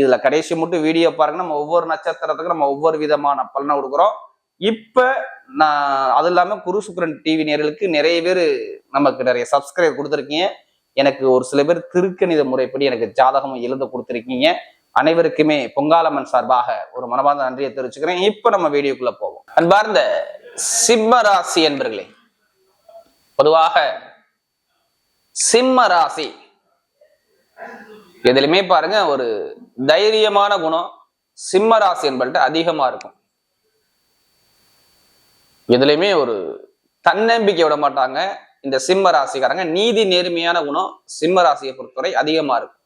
இதுல கடைசி மட்டும் வீடியோ பாருங்க. நம்ம ஒவ்வொரு நட்சத்திரத்துக்கும் நம்ம ஒவ்வொரு விதமான பலனை கொடுக்குறோம். இப்ப நான் அது இல்லாம குரு சுக்கரன் டிவி நேர்களுக்கு நிறைய பேர் நமக்கு நிறைய சப்ஸ்கிரைப் கொடுத்துருக்கீங்க. எனக்கு ஒரு சில பேர் திருக்கணித முறைப்படி எனக்கு ஜாதகம் எழுத கொடுத்துருக்கீங்க. அனைவருக்குமே பொங்காலம்மன் சார்பாக ஒரு மனமார்ந்த நன்றியை தெரிவிச்சுக்கிறேன். இப்ப நம்ம வீடியோக்குள்ள போவோம். அன்பார்ந்த சிம்ம ராசி என்பர்களே பொதுவாக சிம்ம ராசி எதுலையுமே பாருங்க ஒரு தைரியமான குணம் சிம்ம ராசி என்பது அதிகமா இருக்கும். எதுலையுமே ஒரு தன்னம்பிக்கை விட மாட்டாங்க இந்த சிம்ம ராசிக்காரங்க. நீதி நேர்மையான குணம் சிம்ம ராசியை பொறுத்தவரை அதிகமா இருக்கும்.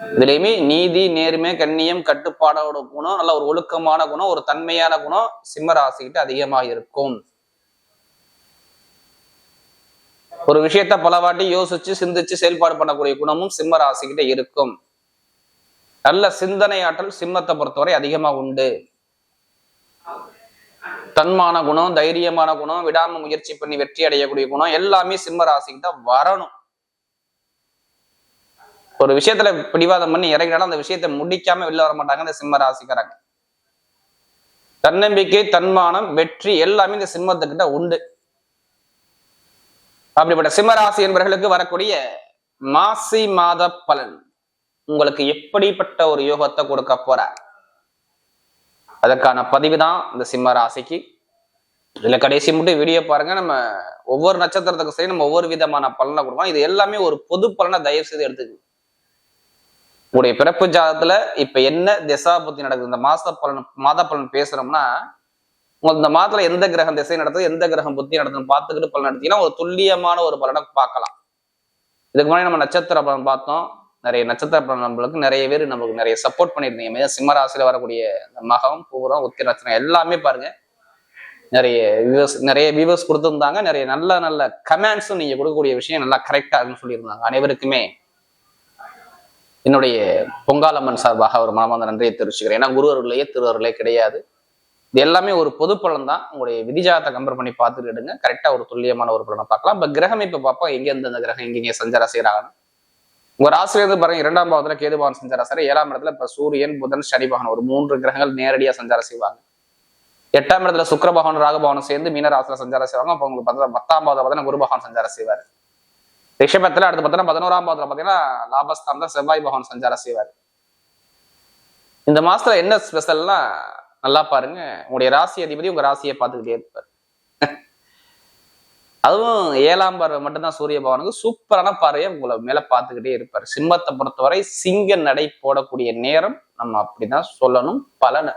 இதுலயுமே நீதி நேர்மை கண்ணியம் கட்டுப்பாடோட குணம் நல்ல ஒரு ஒழுக்கமான குணம் ஒரு தன்மையான குணம் சிம்ம ராசிக்கிட்ட அதிகமாக இருக்கும். ஒரு விஷயத்த பலவாட்டி யோசிச்சு சிந்திச்சு செயல்பாடு பண்ணக்கூடிய குணமும் சிம்ம ராசிக்கிட்ட இருக்கும். நல்ல சிந்தனை ஆற்றல் சிம்மத்தை பொறுத்தவரை அதிகமா உண்டு. தன்மான குணம் தைரியமான குணம் விடாம முயற்சி பண்ணி வெற்றி அடையக்கூடிய குணம் எல்லாமே சிம்ம ராசிக்கிட்ட வரணும். ஒரு விஷயத்துல பிடிவாதம் பண்ணி இறங்கினாலும் அந்த விஷயத்தை முடிக்காம வெளில வர மாட்டாங்க இந்த சிம்ம ராசிக்காரங்க. தன்னம்பிக்கை தன்மானம் வெற்றி எல்லாமே இந்த சிம்மத்துக்கிட்ட உண்டு. அப்படிப்பட்ட சிம்மராசி என்பவர்களுக்கு வரக்கூடிய மாசி மாத பலன் உங்களுக்கு எப்படிப்பட்ட ஒரு யோகத்தை கொடுக்க போற? அதற்கான பதிவு தான் இந்த சிம்ம ராசிக்கு இதுல கடைசி மட்டும் வீடியோ பாருங்க. நம்ம ஒவ்வொரு நட்சத்திரத்துக்கும் சரி நம்ம ஒவ்வொரு விதமான பலனை கொடுக்கணும் இது எல்லாமே ஒரு பொது பலனை தயவு செய்து எடுத்துக்கு உங்களுடைய பிறப்பு ஜாதத்துல இப்ப என்ன திசா புத்தி நடக்குது? இந்த மாச பலன் மாத பலன் பேசுறோம்னா உங்களுக்கு இந்த மாதத்துல எந்த கிரகம் திசை நடத்துது எந்த கிரகம் புத்தி நடத்துன்னு பார்த்துக்கிட்டு பலன் நடத்தீங்கன்னா ஒரு துல்லியமான ஒரு பலனை பார்க்கலாம். இதுக்கு முன்னாடி நம்ம நட்சத்திர பலன் பார்த்தோம். நிறைய நட்சத்திர பலன் நம்மளுக்கு நிறைய பேர் நமக்கு நிறைய சப்போர்ட் பண்ணியிருந்தீங்க. மிக சிம்மராசியில் வரக்கூடிய இந்த மகம் பூரம் உத்திர நட்சத்திரம் எல்லாமே பாருங்க. நிறைய வியூவர்ஸ் நிறைய வியூவர்ஸ் கொடுத்துருந்தாங்க. நிறைய நல்ல நல்ல கமெண்ட்ஸும் நீங்க கொடுக்கக்கூடிய விஷயம் நல்லா கரெக்டா இருக்குன்னு சொல்லியிருந்தாங்க. அனைவருக்குமே என்னுடைய பொங்காலம்மன் சார்பாக ஒரு மனமார்ந்த நன்றியை தெரிவிச்சுக்கிறேன். ஏன்னா குருவர்களையே திருவர்களே கிடையாது. இது எல்லாமே ஒரு பொது பலன் தான் உங்களுடைய விதிஜாதத்தை கம்பேர் பண்ணி பார்த்துட்டு எடுங்க. கரெக்டா ஒரு துல்லியமான ஒரு பலனை பார்க்கலாம். இப்ப கிரகம் இப்போ பார்ப்போம். எங்க இருந்து அந்த கிரகம் எங்கெங்க சஞ்சாரம் செய்கிறாங்கன்னு உங்க ராசிலிருந்து பாருங்க இரண்டாம் பாவத்துல கேதுபவன் சஞ்சாரம் செய்யற ஏழாம் இடத்துல இப்ப சூரியன் புதன் சனி பகவான் ஒரு மூன்று கிரகங்கள் நேரடியா சஞ்சாரம் செய்வாங்க. எட்டாம் இடத்துல சுக்கர பகவான் சேர்ந்து மீனராசில சஞ்சாரம் செய்வாங்க. அப்ப உங்களுக்கு பார்த்தா பத்தாம் பாவத்தை பார்த்தீங்கன்னா குரு பகவான் சஞ்சாரம் செய்வார். ரிஷபத்துல அடுத்து பார்த்தீங்கன்னா பதினோராம் பாவத்துல பார்த்தீங்கன்னா லாபஸ்தானத்துல செவ்வாய் பகவான் சஞ்சாரம் செய்வார். இந்த மாசத்துல என்ன ஸ்பெஷல்னா நல்லா பாருங்க. உங்களுடைய ராசி அதிபதி உங்க ராசியை பார்த்துக்கிட்டே இருப்பார். அதுவும் ஏழாம் பார்வை மட்டும்தான் சூரிய பகவானுக்கு சூப்பரான பார்வையை உங்களை மேல பார்த்துக்கிட்டே இருப்பார். சிம்மத்தை பொறுத்தவரை சிங்க நடை போடக்கூடிய நேரம் நம்ம அப்படிதான் சொல்லணும் பலனை.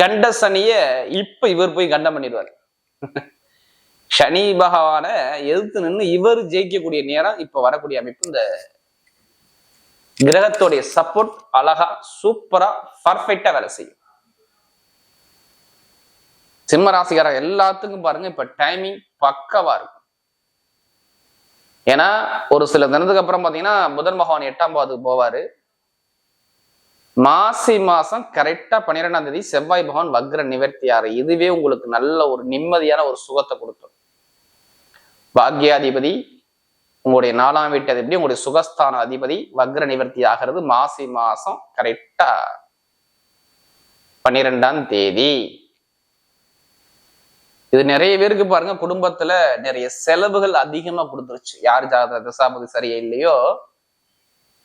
கண்ட சனிய இப்ப இவர் போய் கண்டம் பண்ணிடுவார். சனி பகவான எதிர்த்து நின்று இவர் ஜெயிக்கக்கூடிய நேரம் இப்ப வரக்கூடிய அமைப்பு இந்த கிரகத்துடைய சப்போர்ட் அழகா சூப்பரா பர்ஃபெக்டா வேலை செய்யும். சிம்ம ராசிக்காரங்க எல்லாத்துக்கும் பாருங்க இப்ப டைமிங் பக்கவா இருக்கும். ஏன்னா ஒரு சில தினத்துக்கு அப்புறம் பாத்தீங்கன்னா புதன் பகவான் எட்டாம் பாவத்துக்கு போவாரு. மாசி மாசம் கரெக்டா பன்னிரெண்டாம் தேதி செவ்வாய் பகவான் வக்ர நிவர்த்தியாரு. இதுவே உங்களுக்கு நல்ல ஒரு நிம்மதியான ஒரு சுகத்தை கொடுத்தோம் பாக்யாதிபதி உங்களுடைய நாலாம் வீட்டு அதிபதி உங்களுடைய சுகஸ்தான அதிபதி வக்ர நிவர்த்தி ஆகிறது மாசி மாசம் கரெக்டா பன்னிரெண்டாம் தேதி. இது நிறைய பேருக்கு பாருங்க குடும்பத்துல நிறைய செலவுகள் அதிகமா கொடுத்துருச்சு. யார் ஜாதக தசாபதி சரியா இல்லையோ?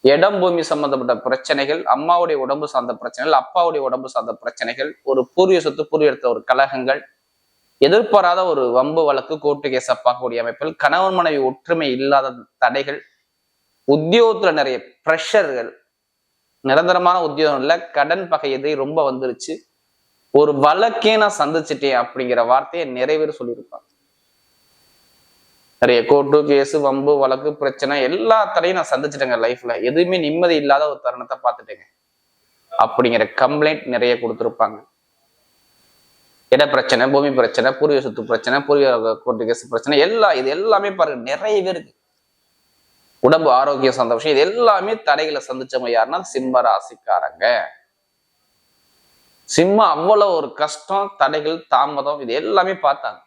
இடம் பூமி சம்பந்தப்பட்ட பிரச்சனைகள் அம்மாவுடைய உடம்பு சார்ந்த பிரச்சனைகள் அப்பாவுடைய உடம்பு சார்ந்த பிரச்சனைகள் ஒரு பூர்வீக சொத்து பூர்வீகத்த ஒரு கலகங்கள் எதிர்பாராத ஒரு வம்பு வழக்கு கோர்ட்டு கேஸ் பார்க்கக்கூடிய அமைப்பில் கணவன் மனைவி ஒற்றுமை இல்லாத தடைகள் உத்தியோகத்துல நிறைய ப்ரெஷர்கள் நிரந்தரமான உத்தியோகம் இல்லை கடன் பகை ரொம்ப வந்துருச்சு. ஒரு வழக்கே நான் சந்திச்சிட்டேன் அப்படிங்கிற வார்த்தையை நிறைய பேர் சொல்லியிருப்பாங்க. நிறைய கோர்ட்டு கேஸு வம்பு வழக்கு பிரச்சனை எல்லா தடையும் நான் சந்திச்சிட்டேங்க லைஃப்ல எதுவுமே நிம்மதி இல்லாத ஒரு தருணத்தை பார்த்துட்டேங்க. அப்படிங்கிற கம்ப்ளைண்ட் நிறைய கொடுத்துருப்பாங்க. இட பிரச்சனை பூமி பிரச்சனை பூர்வீக சொத்து பிரச்சனை பூர்வீக கோர்ட்டு கேஸ் பிரச்சனை எல்லாம் இது எல்லாமே பாருங்க நிறைய பேருக்கு உடம்பு ஆரோக்கியம் சார்ந்த விஷயம் இது எல்லாமே தடைகளை சந்திச்சவங்க யாருன்னா சிம்ம ராசிக்காரங்க. சிம்ம அவ்வளவு ஒரு கஷ்டம் தடைகள் தாமதம் இது எல்லாமே பார்த்தாங்க.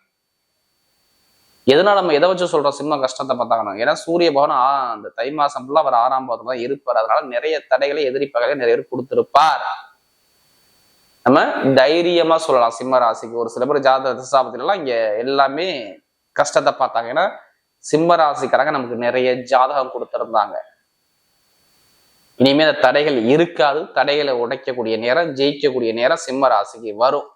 எதனால நம்ம எதை வச்சு சொல்றோம் சிம்ம கஷ்டத்தை பார்த்தாங்க ஏன்னா சூரிய பகவான் ஆ அந்த தை மாசம் ஃபுல்லா அவர் ஆறாம் பாதம் தான் இருப்பார். அதனால நிறைய தடைகளை எதிரிப்பகலை நிறைய பேர் கொடுத்திருப்பார். நம்ம தைரியமா சொல்லலாம். சிம்ம ராசிக்கு ஒரு சில பேர் ஜாதக திசாபத்தில எல்லாம் இங்க எல்லாமே கஷ்டத்தை பார்த்தாங்க. ஏன்னா சிம்ம ராசிக்காரங்க நமக்கு நிறைய ஜாதகம் கொடுத்துருந்தாங்க. இனிமே அந்த தடைகள் இருக்காது. தடைகளை உடைக்கக்கூடிய நேரம் ஜெயிக்கக்கூடிய நேரம் சிம்ம ராசிக்கு வரும்.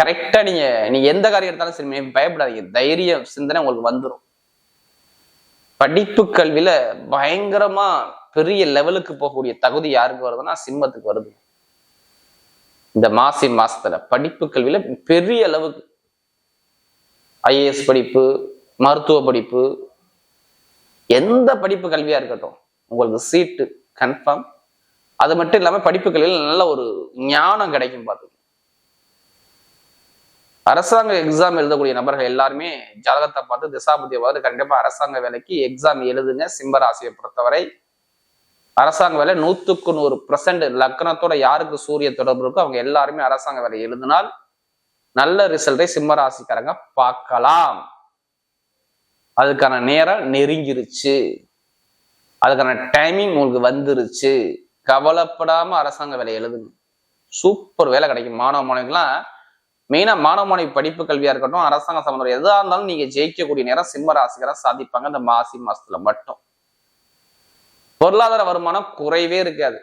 கரெக்டா நீங்க நீங்க எந்த காரியம் எடுத்தாலும் சரி பயப்படாதீங்க. தைரியம் சிந்தனை உங்களுக்கு வந்துடும் படிப்பு கல்வியில பயங்கரமா பெரிய லெவலுக்கு போகக்கூடிய தகுதி யாருக்கு வருதுன்னா சிம்மத்துக்கு வருது. மாசி மாசத்துல படிப்பு கல்வியில பெரிய அளவுக்கு ஐஏஎஸ் படிப்பு மருத்துவ படிப்பு எந்த படிப்பு கல்வியா இருக்கட்டும் உங்களுக்கு சீட்டு கன்ஃபார்ம் அது மட்டும் இல்லாம படிப்பு கல்வியில் நல்ல ஒரு ஞானம் கிடைக்கும் பார்த்து அரசாங்க எக்ஸாம் எழுதக்கூடிய நபர்கள் எல்லாருமே ஜாதகத்தை பார்த்து திசாபதியை பார்த்து கண்டிப்பா அரசாங்க வேலைக்கு எக்ஸாம் எழுதுங்க. சிம்ம ராசியை பொறுத்தவரை அரசாங்க வேலை நூத்துக்கு நூறு பர்சன்ட் லக்னத்தோட யாருக்கு சூரிய தொடர்பு இருக்கோ அவங்க எல்லாருமே அரசாங்க வேலை எழுதினால் நல்ல ரிசல்ட்டை சிம்ம ராசிக்காரங்க பார்க்கலாம். அதுக்கான நேரம் நெருங்கிருச்சு. அதுக்கான டைமிங் உங்களுக்கு வந்துருச்சு. கவலைப்படாம அரசாங்க வேலை எழுதுங்க. சூப்பர் வேலை கிடைக்கும். மாணவ மாணவிகள்லாம் மெயினா மாணவ மாணவி படிப்பு கல்வியா இருக்கட்டும் அரசாங்க சம்பந்தம் எதா இருந்தாலும் நீங்க ஜெயிக்கக்கூடிய நேரம் சிம்ம ராசிகராக சாதிப்பாங்க. இந்த மாசி மாசத்துல மட்டும். பொருளாதார வருமானம் குறைவே இருக்காது.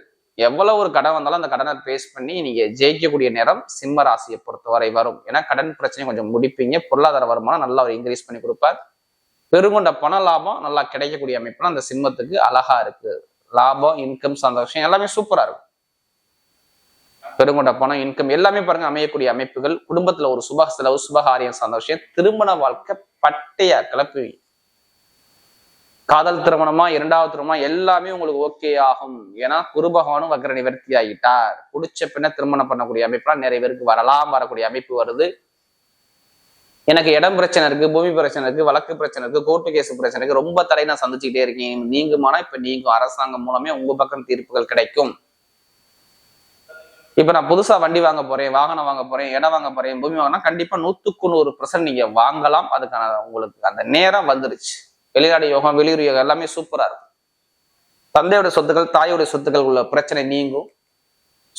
எவ்வளவு ஒரு கடன் வந்தாலும் அந்த கடனை பேஸ் பண்ணி நீங்க ஜெயிக்கக்கூடிய நேரம் சிம்ம ராசியை பொறுத்தவரை வரும். ஏன்னா கடன் பிரச்சனை கொஞ்சம் முடிப்பீங்க. பொருளாதார வருமானம் நல்லா ஒரு இன்க்ரீஸ் பண்ணி கொடுப்பார். பெருங்கொண்ட பண லாபம் நல்லா கிடைக்கக்கூடிய அமைப்புலாம் அந்த சிம்மத்துக்கு அழகா இருக்கு. லாபம் இன்கம் சந்தோஷம் எல்லாமே சூப்பரா இருக்கும். பெருங்கொண்ட பணம் இன்கம் எல்லாமே பாருங்க அமையக்கூடிய அமைப்புகள். குடும்பத்துல ஒரு சுப செலவு சுபகாரியம் சந்தோஷம். திருமண வாழ்க்கை பட்டையா கிளப்புவீங்க காதல் திருமணமா இரண்டாவது திருமணமா எல்லாமே உங்களுக்கு ஓகே ஆகும். ஏன்னா குரு பகவானும் நிவர்த்தி ஆகிட்டார் பிடிச்ச பின்ன திருமணம் பண்ணக்கூடிய அமைப்புலாம் நிறைய பேருக்கு வரலாம் வரக்கூடிய அமைப்பு வருது. எனக்கு இடம் பிரச்சனை இருக்கு பூமி பிரச்சனை இருக்கு வழக்கு பிரச்சனை இருக்கு கோர்ட்டு கேஸ் பிரச்சனை இருக்கு ரொம்ப தடை நான் சந்திச்சுக்கிட்டே இருக்கேன். நீங்குமானா இப்ப நீங்கும். அரசாங்கம் மூலமே உங்க பக்கம் தீர்ப்புகள் கிடைக்கும். இப்ப நான் புதுசா வண்டி வாங்க போறேன் வாகனம் வாங்க போறேன் இடம் வாங்க போறேன் பூமி வாங்கினா கண்டிப்பா நூத்துக்கு நூறு பர்சன்ட் நீங்க வாங்கலாம். அதுக்கான உங்களுக்கு அந்த நேரம் வந்துருச்சு. வெளிநாடு யோகம் வெளியூர் யோகம் எல்லாமே சூப்பரா இருக்கும். தந்தையோட சொத்துக்கள் தாயோட சொத்துக்கள் உள்ள பிரச்சனை நீங்கும்.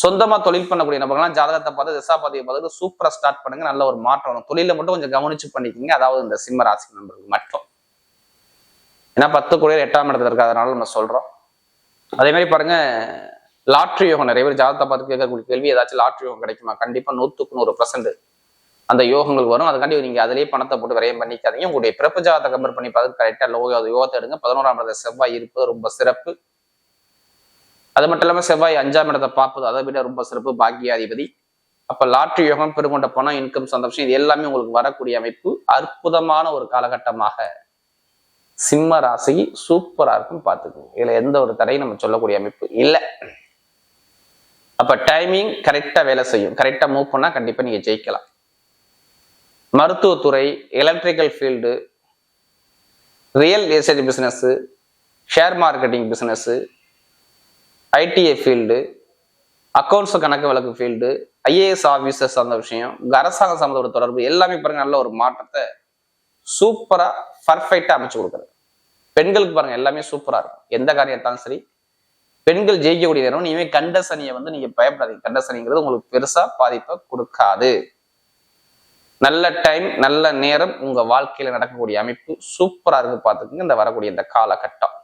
சொந்தமா தொழில் பண்ணக்கூடிய நபர்கள்லாம் ஜாதகத்தை பார்த்து திசாபாதியை பார்த்து சூப்பரா ஸ்டார்ட் பண்ணுங்க. நல்ல ஒரு மாற்றம் வரும். தொழில மட்டும் கொஞ்சம் கவனிச்சு பண்ணிக்கிங்க. அதாவது இந்த சிம்ம ராசி நண்பர்கள் மட்டும். ஏன்னா பத்து கோடியில் எட்டாம் இடத்துல இருக்கு. அதனால நம்ம சொல்றோம். அதே மாதிரி பாருங்க லாட்ரி யோகம் நிறைய பேர் ஜாதகத்தை பார்த்து கேட்கக்கூடிய கேள்வி ஏதாச்சும் லாட்ரி யோகம் கிடைக்குமா? கண்டிப்பா நூத்துக்கு நூறு பர்சன்ட் அந்த யோகங்கள் வரும். அதுக்காண்டி நீங்க அதிலேயே பணத்தை போட்டு விரயம் பண்ணிக்காதீங்க. உங்களுடைய பிறப்பு ஜாதகத்தை கம்பேர் பண்ணி பார்த்து கரெக்டா லோ யோகத்தை எடுங்க. பதினோராம் இடத்துல செவ்வாய் இருப்பது ரொம்ப சிறப்பு. அது மட்டும் இல்லாம செவ்வாய் அஞ்சாம் இடத்தை பார்ப்பது அதை விட ரொம்ப சிறப்பு. பாக்கியாதிபதி. அப்ப லாட்ரி யோகம் பெருங்கொண்ட பணம் இன்கம் சந்தோஷம் இது எல்லாமே உங்களுக்கு வரக்கூடிய அமைப்பு. அற்புதமான ஒரு காலகட்டமாக சிம்ம ராசி சூப்பரா இருக்கும். பார்த்துக்கோங்க. இதுல எந்த ஒரு தடையும் நம்ம சொல்லக்கூடிய அமைப்பு இல்லை. அப்ப டைமிங் கரெக்டா வேலை செய்யும். கரெக்டா மூவ் பண்ணா கண்டிப்பா நீங்க ஜெயிக்கலாம். மருத்துவத்துறை electrical field real estate business share marketing business ITI field accounts கணக்கு வழக்கு ஃபீல்டு ஐஏஎஸ் ஆஃபீஸர்ஸ் அந்த விஷயம் அரசாங்கம் சம்மந்தோட தொடர்பு எல்லாமே பாருங்க நல்ல ஒரு மாற்றத்தை சூப்பராக பர்ஃபெக்டாக அமைச்சு கொடுக்குறது பெண்களுக்கு பாருங்க எல்லாமே சூப்பராக இருக்கும். எந்த காரியத்தாலும் சரி பெண்கள் ஜெயிக்கக்கூடிய நேரம் இனிமேல் கண்ட சனியை வந்து நீங்கள் பயப்படாதீங்க. கண்ட சனிங்கிறது உங்களுக்கு பெருசாக பாதிப்பை கொடுக்காது. நல்ல டைம் நல்ல நேரம் உங்க வாழ்க்கையில நடக்கக்கூடிய அமைப்பு சூப்பரா இருக்கு பார்த்துக்குங்க. இந்த வரக்கூடிய இந்த காலகட்டம்.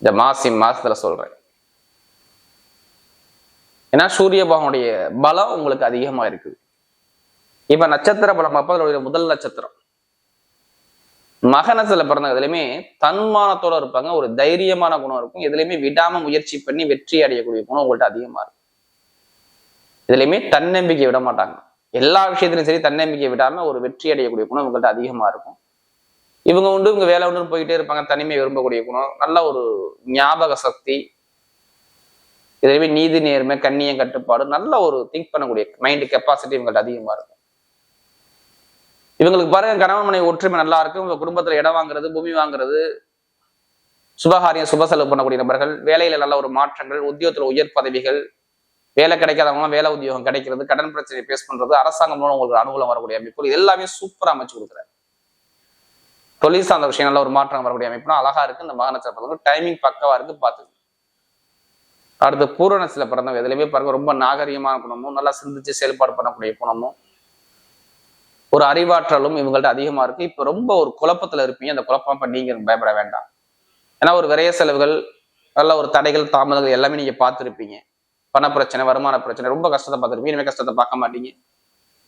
இந்த மாசி மாசத்துல சொல்றேன். ஏன்னா சூரிய பகவானுடைய பலம் உங்களுக்கு அதிகமா இருக்குது இப்ப நட்சத்திர பலம் அப்ப அதனுடைய முதல் நட்சத்திரம். மகனத்துல பிறந்த எதுலையுமே தன்மானத்தோட இருப்பாங்க. ஒரு தைரியமான குணம் இருக்கும். எதுலையுமே விடாம முயற்சி பண்ணி வெற்றி அடையக்கூடிய குணம் உங்கள்ட்ட அதிகமா இருக்கும் இதுலயுமே தன்னம்பிக்கை விட மாட்டாங்க. எல்லா விஷயத்திலும் சரி தன்னம்பிக்கை விடாமல் ஒரு வெற்றி அடையக்கூடிய குணம் உங்கள்கிட்ட அதிகமாக இருக்கும். இவங்க உண்டு இவங்க வேலை உண்டு போயிட்டே இருப்பாங்க தனிமையை விரும்பக்கூடிய குணம் நல்ல ஒரு ஞாபக சக்தி இதுவே நீதி நேர்மை கண்ணியம் கட்டுப்பாடு நல்ல ஒரு திங்க் பண்ணக்கூடிய மைண்ட் கெப்பாசிட்டி இவங்கள்ட்ட அதிகமாக இருக்கும். இவங்களுக்கு பாருங்க கணவன் மனைவி ஒற்றுமை நல்லா இருக்கும் உங்க குடும்பத்தில் இடம் வாங்குறது பூமி வாங்குறது சுபகாரியம் சுப செலவு பண்ணக்கூடிய நபர்கள் வேலையில நல்ல ஒரு மாற்றங்கள் உத்தியோகத்தில் உயர் பதவிகள் வேலை கிடைக்காதவங்களாம் வேலை உத்தியோகம் கிடைக்கிறது கடன் பிரச்சனை பேஸ் பண்றது அரசாங்கம் மூலம் உங்களுக்கு அனுகூலம் வரக்கூடிய அமைப்பு. இது எல்லாமே சூப்பராக அமைச்சு கொடுக்குறாரு. தொழில் சார்ந்த விஷயம் நல்ல ஒரு மாற்றம் வரக்கூடிய அமைப்புனா அழகா இருக்கு. இந்த மகனச்சரப்பதற்கு டைமிங் பக்கவா இருக்கு பார்த்து. அடுத்து பூரணத்தில் பிறந்தவங்க எதுலையுமே பாருங்க ரொம்ப நாகரிகமான குணமும் நல்லா சிந்திச்சு செயல்பாடு பண்ணக்கூடிய குணமும் ஒரு அறிவாற்றலும் இவங்கள்ட்ட அதிகமா இருக்கு. இப்போ ரொம்ப ஒரு குழப்பத்துல இருப்பீங்க. அந்த குழப்பம் இப்ப நீங்க பயப்பட வேண்டாம். ஏன்னா ஒரு விரைய செலவுகள் நல்ல ஒரு தடைகள் தாமதங்கள் எல்லாமே நீங்க பார்த்துருப்பீங்க. பண பிரச்சனை வருமான பிரச்சனை ரொம்ப கஷ்டத்தை பார்த்துருப்பீங்க. இனிமேல் கஷ்டத்தை பார்க்க மாட்டீங்க.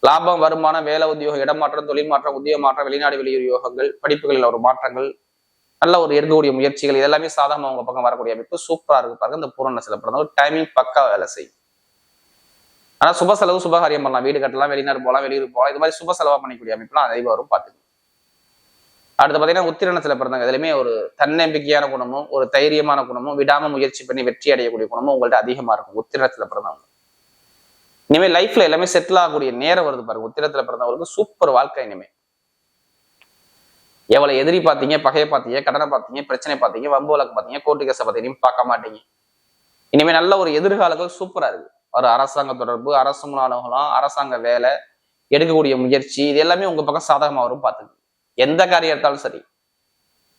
லாபம் வருமானம் வேலை உத்தியோகம் இடமாற்றம் தொழில் மாற்றம் உத்தியோக மாற்றம் வெளிநாடு வெளியூர் யோகங்கள் படிப்புகளில் ஒரு மாற்றங்கள் நல்ல ஒரு இருக்கக்கூடிய முயற்சிகள் இதெல்லாமே சாதகமாக உங்க பக்கம் வரக்கூடிய அமைப்பு சூப்பரா இருக்கு பாருங்க. இந்த பூரண சில பிறந்தவங்க டைமிங் பக்கா வேலை செய்யும். ஆனா சுப செலவு சுபகாரியம் பண்ணலாம். வீடு கட்டலாம் வெளிநாடு போகலாம் வெளியூர் போகலாம். இது மாதிரி சுப செலவாக பண்ணிக்கூடிய அமைப்புலாம் அதிகம் வரும் பார்த்துக்கணும் அடுத்து பார்த்தீங்கன்னா உத்திரணத்துல பிறந்தவங்க இதுலையுமே ஒரு தன்னம்பிக்கையான குணமும் ஒரு தைரியமான குணமும் விடாம முயற்சி பண்ணி வெற்றி அடையக்கூடிய குணமும் உங்கள்ட்ட அதிகமா இருக்கும். உத்திரணத்தில் பிறந்தவங்க இனிமேல் லைஃப்ல எல்லாமே செட்டில் ஆகக்கூடிய நேரம் வருது பாருங்க. உத்திரத்துல பிறந்தவங்களுக்கு சூப்பர் வாழ்க்கை இனிமே. எவ்வளவு எதிரி பார்த்தீங்க பகையை பார்த்தீங்க கடனை பார்த்தீங்க பிரச்சனை பார்த்தீங்க வம்பு வழக்கு பார்த்தீங்க கோர்ட்டு கேஸை பார்த்தீங்க பார்க்க மாட்டீங்க. இனிமே நல்ல ஒரு எதிர்காலங்கள் சூப்பரா இருக்கு. ஒரு அரசாங்க தொடர்பு அரசு மூல அலுவலகம் அரசாங்க வேலை எடுக்கக்கூடிய முயற்சி இது எல்லாமே உங்க பக்கம் சாதகமா வரும் பார்த்துக்கு எந்த காரியம் எடுத்தாலும் சரி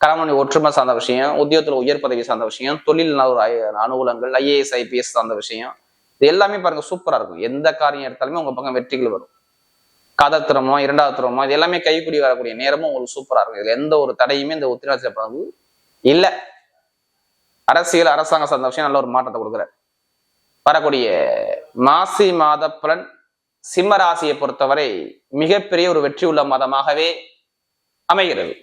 கணவன் ஒற்றுமை சார்ந்த விஷயம் உத்தியோகத்தில் உயர் பதவி சார்ந்த விஷயம் தொழில் அனுகூலங்கள் ஐஏஎஸ் ஐபிஎஸ் சார்ந்த விஷயம் இது எல்லாமே பாருங்க சூப்பரா இருக்கும். எந்த காரியம் எடுத்தாலுமே உங்க பக்கம் வெற்றிகள் வரும். காதல் திறமோ இரண்டாவது திறமோ இது எல்லாமே கைக்குடி வரக்கூடிய நேரமும் உங்களுக்கு சூப்பரா இருக்கும். இதுல எந்த ஒரு தடையுமே இந்த உத்திராட்சி பிறகு இல்லை. அரசியல் அரசாங்க சார்ந்த விஷயம் நல்ல ஒரு மாற்றத்தை கொடுக்குறாரு. வரக்கூடிய மாசி மாத பலன் சிம்ம ராசியை பொறுத்தவரை மிகப்பெரிய ஒரு வெற்றி உள்ள மாதமாகவே அமைகிறது.